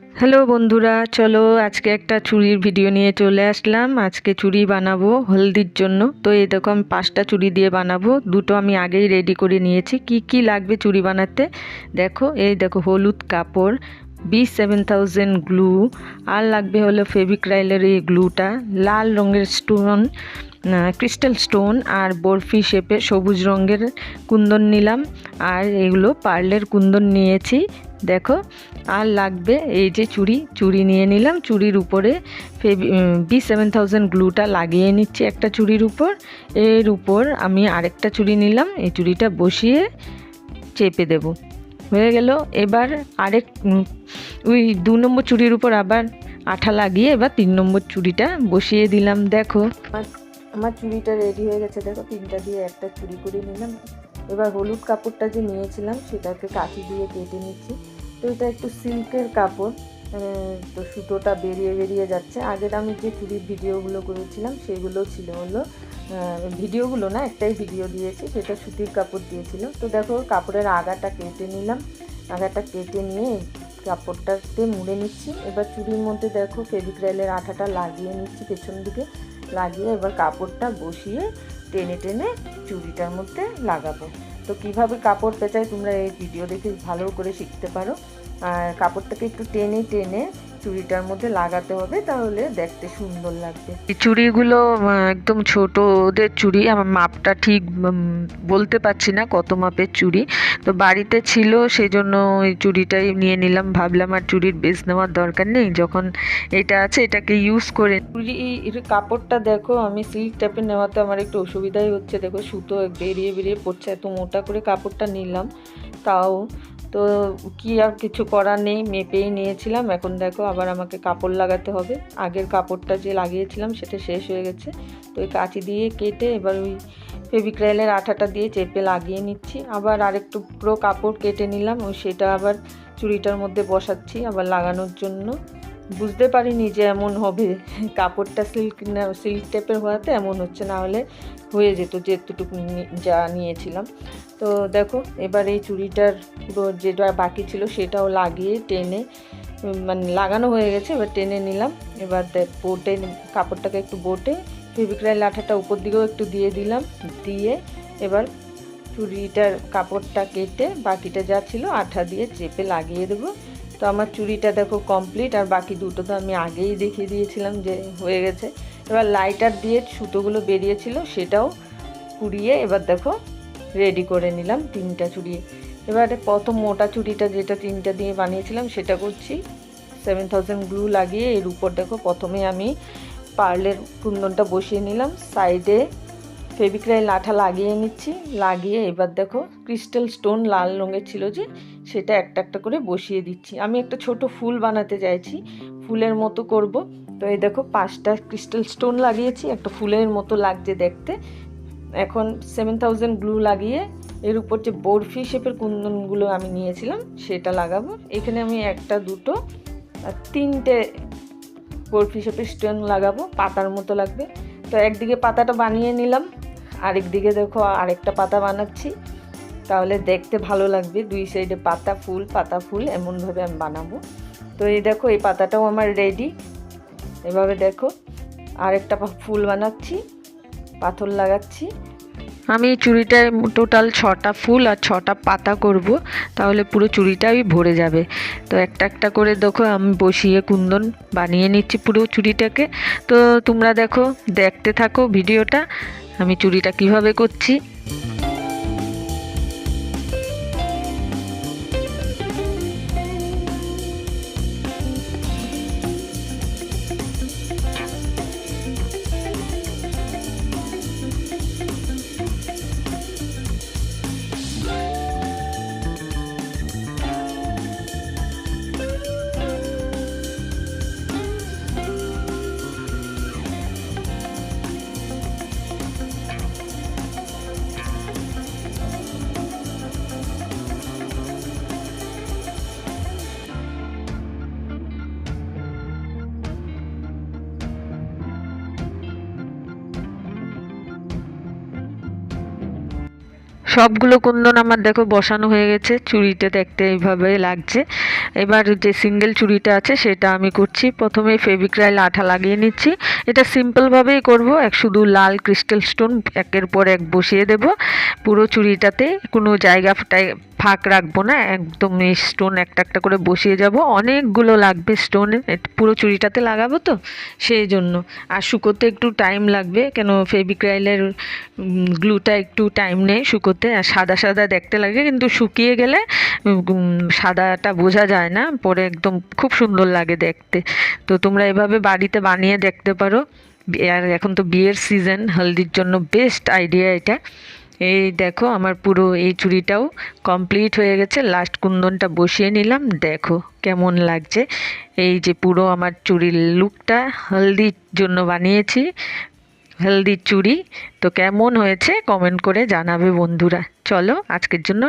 Hello বন্ধুরা, চলো আজকে একটা চুড়ির ভিডিও নিয়ে চলে আসলাম। আজকে চুড়ি বানাবো হলদির জন্য। তো আমি পাঁচটা চুড়ি দিয়ে বানাবো। দুটো আমি আগেই রেডি করে নিয়েছি। কি কি লাগবে চুড়ি বানাতে? দেখো, এই দেখো, হলুদ কাপড় বি সেভেন গ্লু আর লাগবে হলো ফেভিক্রাইলের এই গ্লুটা লাল রঙের স্টোন ক্রিস্টাল স্টোন আর বরফি শেপে সবুজ রঙের কুন্দন নিলাম। আর এগুলো পার্লের কুন্দন নিয়েছি। দেখো, আর লাগবে এই যে চুড়ি চুড়ি নিয়ে নিলাম। চুড়ির উপরে বি সেভেন থাউজেন্ড গ্লুটা লাগিয়ে নিচ্ছি একটা চুড়ির উপর। এর উপর আমি আরেকটা চুড়ি নিলাম, এই চুড়িটা বসিয়ে চেপে দেব। হয়ে গেল, এবার আরেক ওই দু নম্বর চুড়ির উপর আবার আঠা লাগিয়ে এবার তিন নম্বর চুড়িটা বসিয়ে দিলাম, দেখো। আমার চুড়িটা রেডি হয়ে গেছে, দেখো তিনটা দিয়ে একটা চুড়ি করে নিলাম। এবার হলুদ কাপড়টা যে নিয়েছিলাম সেটাকে কাঁচি দিয়ে কেটে নিচ্ছি। তো এটা একটু সিল্কের কাপড় তো সুতোটা বেরিয়ে বেরিয়ে যাচ্ছে। আগের আমি যে চুরির ভিডিওগুলো করেছিলাম সেগুলো ছিল হলো ভিডিওগুলো না একটাই ভিডিও দিয়েছি, সেটা সুতির কাপড় দিয়েছিল। তো দেখো কাপড়ের আগাটা কেটে নিলাম। আগাটা কেটে নিয়ে কাপড়টাতে মুড়ে নিচ্ছি। এবার চুড়ির মধ্যে দেখো ফেভিক্রাইলের আঠাটা লাগিয়ে নিচ্ছি পেছন দিকে। লাগিয়ে এবার কাপড়টা বসিয়ে টেনে টেনে চুড়িটার মধ্যে লাগাবো। তো কীভাবে কাপড় পেঁচায় তোমরা এই ভিডিও দেখে ভালো করে শিখতে পারো। আর কাপড়টাকে একটু টেনে টেনে চুড়িটার মধ্যে লাগাতে হবে তাহলে দেখতে সুন্দর লাগবে। চুড়িগুলো একদম ছোট ওদের চুড়ি আমার মাপটা ঠিক বলতে পারছি না কত মাপের চুড়ি। তো বাড়িতে ছিল সেই জন্য ওই চুড়িটাই নিয়ে নিলাম। ভাবলাম আর চুড়ির বেশ নেওয়ার দরকার নেই যখন এটা আছে এটাকে ইউজ করে চুড়ি কাপড়টা দেখো আমি সিল্ক টাইপের নেওয়াতে আমার একটু অসুবিধাই হচ্ছে। দেখো সুতো বেরিয়ে বেরিয়ে পড়ছে এত মোটা করে কাপড়টা নিলাম। তাও তো কি আর কিছু করার নেই, মেপেই নিয়েছিলাম। এখন দেখো আবার আমাকে কাপড় লাগাতে হবে। আগের কাপড়টা যে লাগিয়েছিলাম সেটা শেষ হয়ে গেছে। তো ওই কাঁচি দিয়ে কেটে এবার ওই ফেবিক্রাইলের আঠাটা দিয়ে চেপে লাগিয়ে নিচ্ছি। আবার আরেকটু পুরো কাপড় কেটে নিলাম ওই সেটা আবার চুড়িটার মধ্যে বসাচ্ছি আবার লাগানোর জন্য। বুঝতে পারিনি যে এমন হবে। কাপড়টা সিল্ক সিল্ক টাইপের হওয়াতে এমন হচ্ছে, না হলে হয়ে যেত যেতটুকু যা নিয়েছিলাম। তো দেখো, এবার এই চুড়িটার পুরো যেটা বাকি ছিল সেটাও লাগিয়ে টেনে মানে লাগানো হয়ে গেছে, এবার টেনে নিলাম। এবার দেখ বোটে, কাপড়টাকে একটু বোটে ফেবিক্রাইল লাঠাটা উপর দিকেও একটু দিয়ে দিলাম, দিয়ে এবার চুড়িটার কাপড়টা কেটে বাকিটা যা ছিল আঠা দিয়ে চেপে লাগিয়ে দেবো। তো আমার চুড়িটা দেখো কমপ্লিট আর বাকি দুটো তো আমি আগেই দেখিয়ে দিয়েছিলাম যে হয়ে গেছে। এবার লাইটার দিয়ে সুতোগুলো বেরিয়েছিল, সেটাও কুড়িয়ে এবার দেখো রেডি করে নিলাম তিনটা চুড়ি। এবারে প্রথম মোটা চুড়িটা যেটা তিনটা দিয়ে বানিয়েছিলাম, সেটা করছি। সেভেন থাউজেন্ড গ্লু লাগিয়ে এর উপর দেখো প্রথমে আমি পার্লের কুন্দনটা বসিয়ে নিলাম। সাইডে ফেবিক্রাই লাঠা লাগিয়ে নিচ্ছি। লাগিয়ে এবার দেখো, ক্রিস্টাল স্টোন লাল রঙের ছিল যে, সেটা একটা একটা করে বসিয়ে দিচ্ছি। আমি একটা ছোট ফুল বানাতে চাইছি, ফুলের মতো করব। তো এই দেখো, পাঁচটা ক্রিস্টাল স্টোন লাগিয়েছি, একটা ফুলের মতো লাগছে দেখতে। এখন সেভেন থাউজেন্ড গ্লু লাগিয়ে, এর উপর যে বরফি শেপের কুন্দনগুলো আমি নিয়েছিলাম, সেটা লাগাবো। এখানে আমি একটা, দুটো, আর তিনটে বরফি শেপের স্টোন লাগাবো, পাতার মতো লাগবে। তো একদিকে পাতাটা বানিয়ে নিলাম। আরেক দিকে দেখো আরেকটা পাতা বানাচ্ছি। তাহলে দেখতে ভালো লাগবে, দুই সাইডে পাতা, ফুল পাতা, ফুল, এমনভাবে আমি বানাবো। তো এই দেখো, এই পাতাটাও আমার রেডি এভাবে দেখো, আরেকটা ফুল বানাচ্ছি, পাথর লাগাচ্ছি। আমি এই চুড়িটায় টোটাল ছটা ফুল আর ছটা পাতা করব, তাহলে পুরো চুড়িটাই ভরে যাবে। তো একটা একটা করে দেখো, আমি বসিয়ে কুন্দন বানিয়ে নিচ্ছি পুরো চুড়িটাকে। তো তোমরা দেখো, দেখতে থাকো ভিডিওটা। আমি চুরিটা কীভাবে করছি? সবগুলো কুন্দন আমার দেখো বসানো হয়ে গেছে চুড়িটা দেখতে এইভাবে লাগছে। এবার যে সিঙ্গেল চুড়িটা আছে সেটা আমি করছি। প্রথমে ফেবিক্রাইল আঠা লাগিয়ে নিচ্ছি। এটা সিম্পলভাবেই করব, এক শুধু লাল ক্রিস্টাল স্টোন একের পর এক বসিয়ে দেব। পুরো চুড়িটাতে কোনো জায়গা ফাঁক রাখব না, একদম স্টোন একটা একটা করে বসিয়ে যাব। অনেকগুলো লাগবে স্টোন পুরো চুড়িটাতে লাগাবো তো? সেই জন্য। আর শুকোতে একটু টাইম লাগবে, কেন ফেবিক্রাইলের গ্লুটা একটু টাইম নেই শুকোতে। আর সাদা সাদা দেখতে লাগে, কিন্তু শুকিয়ে গেলে সাদাটা বোঝা যায় না, পরে একদম খুব সুন্দর লাগে দেখতে। তো তোমরা এভাবে বাড়িতে বানিয়ে দেখতে পারো। আর এখন তো বিয়ের সিজন হলদির জন্য বেস্ট আইডিয়া এটা। এই দেখো, আমার পুরো এই চুড়িটাও কমপ্লিট হয়ে গেছে। লাস্ট কুন্দনটা বসিয়ে নিলাম। দেখো কেমন লাগছে। এই যে পুরো আমার চুড়ির লুকটা হলদির জন্য বানিয়েছি। হেলদির চুড়ি তো কেমন হয়েছে? কমেন্ট করে জানাবে বন্ধুরা। চলো আজকের জন্য